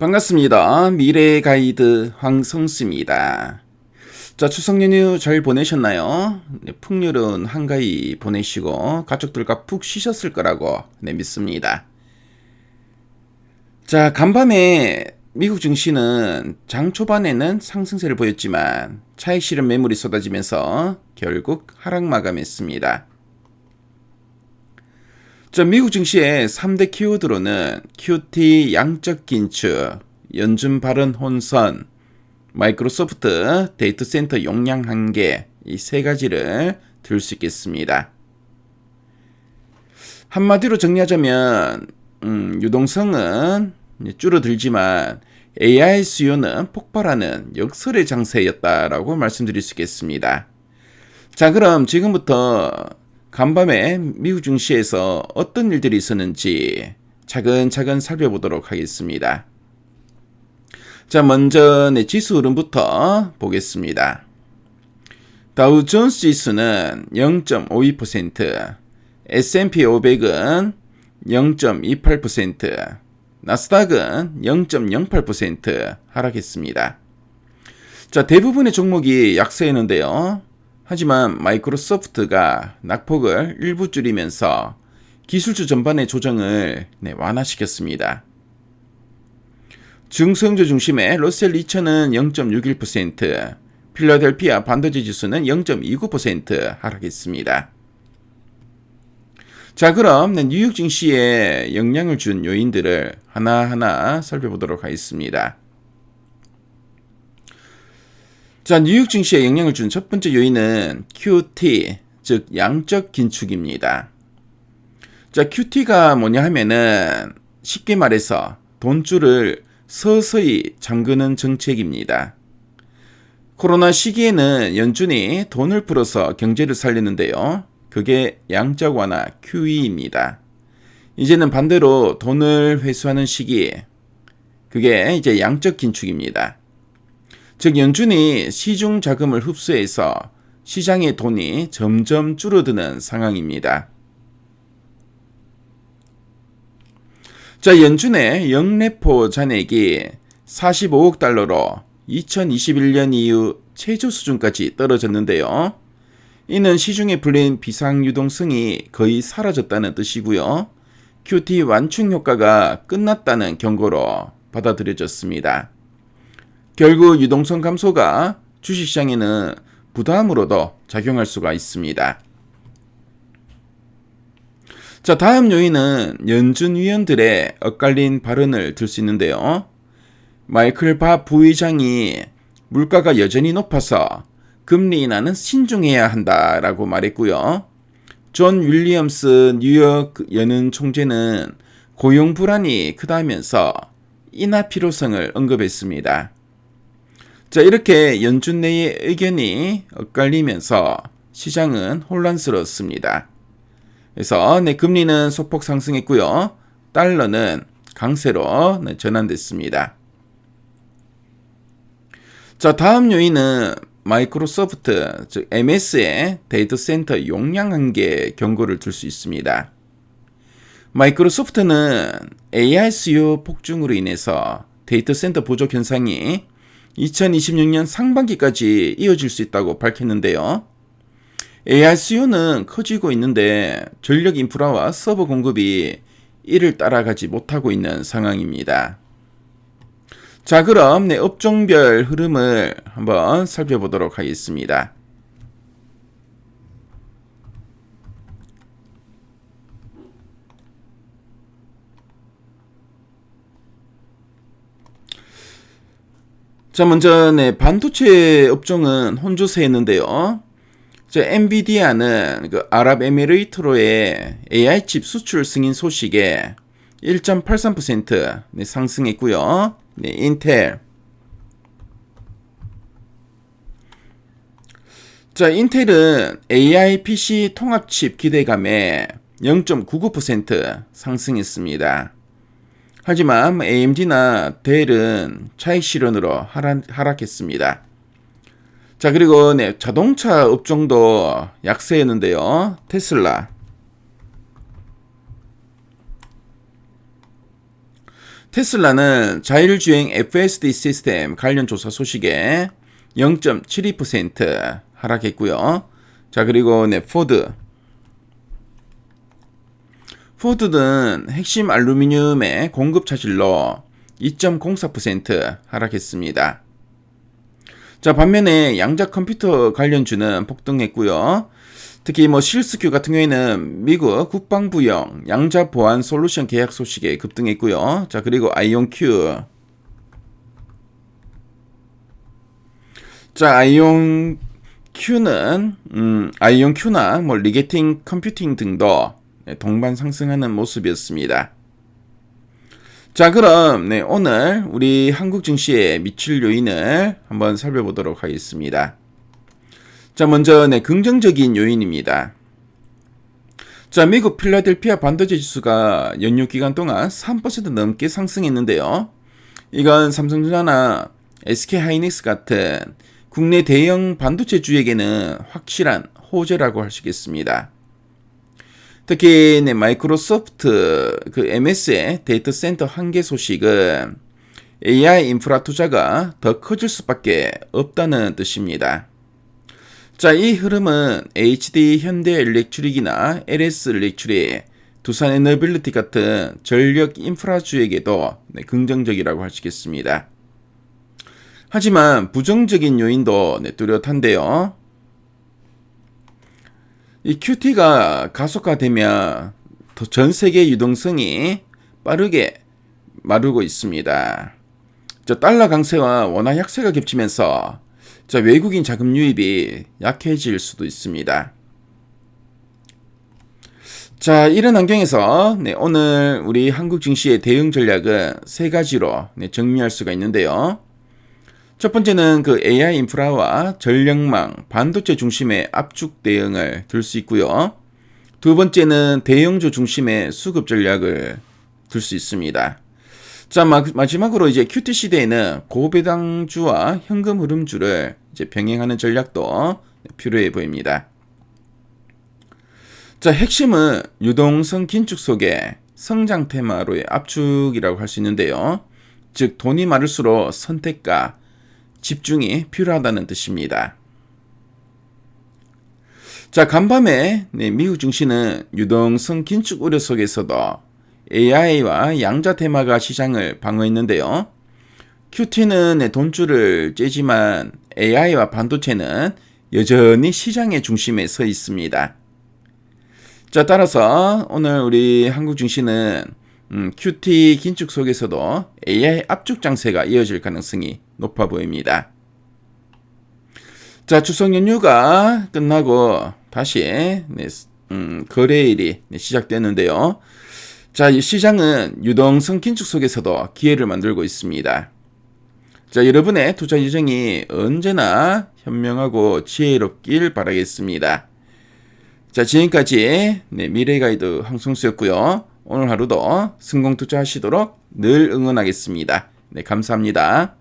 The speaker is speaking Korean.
반갑습니다. 미래 가이드 황성수입니다. 자, 추석 연휴 잘 보내셨나요? 네, 풍요로운 한가위 보내시고 가족들과 푹 쉬셨을 거라고 네, 믿습니다. 자, 간밤에 미국 증시는 장 초반에는 상승세를 보였지만 차익 실현 매물이 쏟아지면서 결국 하락 마감했습니다. 자, 미국 증시의 3대 키워드로는 QT 양적 긴축, 연준 발언 혼선, 마이크로소프트 데이터 센터 용량 한계 이 세 가지를 들 수 있겠습니다. 한마디로 정리하자면 음, 유동성은 줄어들지만 AI 수요는 폭발하는 역설의 장세였다라고 말씀드릴 수 있겠습니다. 자, 그럼 지금부터 간밤에 미국 증시에서 어떤 일들이 있었는지 차근차근 살펴보도록 하겠습니다. 자, 먼저 내 지수 흐름부터 보겠습니다. 다우 존스 지수는 0.52%, S&P 500은 0.28%, 나스닥은 0.08% 하락했습니다. 자, 대부분의 종목이 약세였는데요. 하지만 마이크로소프트가 낙폭을 일부 줄이면서 기술주 전반의 조정을 네, 완화시켰습니다. 중성주 중심의 로셀 2000은 0.61%, 필라델피아 반도체 지수는 0.29% 하락했습니다. 자, 그럼 네, 뉴욕 증시에 영향을 준 요인들을 하나하나 살펴보도록 하겠습니다. 자, 뉴욕 증시에 영향을 준 첫 번째 요인은 QT, 즉 양적 긴축입니다. 자, QT가 뭐냐 하면은 쉽게 말해서 돈줄을 서서히 잠그는 정책입니다. 코로나 시기에는 연준이 돈을 풀어서 경제를 살리는데요. 그게 양적 완화 QE입니다. 이제는 반대로 돈을 회수하는 시기, 그게 이제 양적 긴축입니다. 즉 연준이 시중 자금을 흡수해서 시장의 돈이 점점 줄어드는 상황입니다. 자, 연준의 영래포 잔액이 45억 달러로 2021년 이후 최저 수준까지 떨어졌는데요. 이는 시중에 불린 비상 유동성이 거의 사라졌다는 뜻이고요. QT 완충 효과가 끝났다는 경고로 받아들여졌습니다. 결국 유동성 감소가 주식시장에는 부담으로도 작용할 수가 있습니다. 자, 다음 요인은 연준 위원들의 엇갈린 발언을 들 수 있는데요. 마이클 바 부의장이 물가가 여전히 높아서 금리 인하는 신중해야 한다라고 말했고요. 존 윌리엄스 뉴욕 연은 총재는 고용 불안이 크다면서 인하 필요성을 언급했습니다. 자, 이렇게 연준 내의 의견이 엇갈리면서 시장은 혼란스럽습니다. 그래서 네, 금리는 소폭 상승했고요. 달러는 강세로 네, 전환됐습니다. 자, 다음 요인은 마이크로소프트, 즉 MS의 데이터 센터 용량 한계 경고를 들수 있습니다. 마이크로소프트는 AI 수요 폭증으로 인해서 데이터 센터 부족 현상이 2026년 상반기까지 이어질 수 있다고 밝혔는데요. AI 수요는 커지고 있는데 전력 인프라와 서버 공급이 이를 따라가지 못하고 있는 상황입니다. 자, 그럼 내 업종별 흐름을 한번 살펴보도록 하겠습니다. 자, 먼저 네, 반도체 업종은 혼조세였는데요. 자, 엔비디아는 그 아랍에미레이트로의 AI 칩 수출 승인 소식에 1.83% 네, 상승했고요. 네, 인텔 자, 인텔은 AI PC 통합칩 기대감에 0.99% 상승했습니다. 하지만 AMD나 델은 차익 실현으로 하락, 하락 했습니다. 자, 그리고 네, 자동차 업종도 약세였는데요. 테슬라. 테슬라는 자율주행 FSD 시스템 관련 조사 소식에 0.72% 하락했고요. 자, 그리고 네, 포드. 포드는 핵심 알루미늄의 공급 차질로 2.04% 하락했습니다. 자, 반면에 양자 컴퓨터 관련주는 폭등했고요. 특히 뭐 실스큐 같은 경우에는 미국 국방부형 양자 보안 솔루션 계약 소식에 급등했고요. 자, 그리고 아이온큐. 자, 아이온 큐는 음, 아이온 큐나 뭐 리게팅 컴퓨팅 등도 네, 동반 상승하는 모습이었습니다. 자, 그럼 네, 오늘 우리 한국 증시에 미칠 요인을 한번 살펴보도록 하겠습니다. 자, 먼저 네, 긍정적인 요인입니다. 자, 미국 필라델피아 반도체 지수가 연휴 기간 동안 3% 넘게 상승했는데요. 이건 삼성전자나 SK 하이닉스 같은 국내 대형 반도체 주에게는 확실한 호재라고 할 수 있겠습니다. 특히 네, 마이크로소프트 그 MS의 데이터 센터 한계 소식은 AI 인프라 투자가 더 커질 수밖에 없다는 뜻입니다. 자, 이 흐름은 HD 현대 일렉트릭이나 LS 일렉트릭, 두산 에너빌리티 같은 전력 인프라주에게도 네, 긍정적이라고 할 수 있겠습니다. 하지만 부정적인 요인도 네, 뚜렷한데요. 이 QT가 가속화되면 전 세계 유동성이 빠르게 마르고 있습니다. 저 달러 강세와 원화 약세가 겹치면서 저 외국인 자금 유입이 약해질 수도 있습니다. 자, 이런 환경에서 네, 오늘 우리 한국 증시의 대응 전략은 세 가지로 네, 정리할 수가 있는데요. 첫 번째는 그 AI 인프라와 전력망, 반도체 중심의 압축 대응을 들 수 있고요. 두 번째는 대형주 중심의 수급 전략을 들 수 있습니다. 자, 마, 지막으로 이제 QT 시대에는 고배당주와 현금 흐름주를 이제 병행하는 전략도 필요해 보입니다. 자, 핵심은 유동성 긴축 속에 성장 테마로의 압축이라고 할 수 있는데요. 즉, 돈이 많을수록 선택과 집중이 필요하다는 뜻입니다. 자, 간밤에 네, 미국 증시는 유동성 긴축 우려 속에서도 AI와 양자 테마가 시장을 방어했는데요. QT는 네, 돈줄을 째지만 AI와 반도체는 여전히 시장의 중심에 서 있습니다. 자, 따라서 오늘 우리 한국 증시는 음, QT 긴축 속에서도 AI 압축 장세가 이어질 가능성이 높아 보입니다. 자, 추석 연휴가 끝나고 다시 네, 음, 거래일이 네, 시작되는데요. 자, 이 시장은 유동성 긴축 속에서도 기회를 만들고 있습니다. 자, 여러분의 투자 예정이 언제나 현명하고 지혜롭길 바라겠습니다. 자, 지금까지 네, 미래 가이드 황성수였고요. 오늘 하루도 성공 투자하시도록 늘 응원하겠습니다. 네, 감사합니다.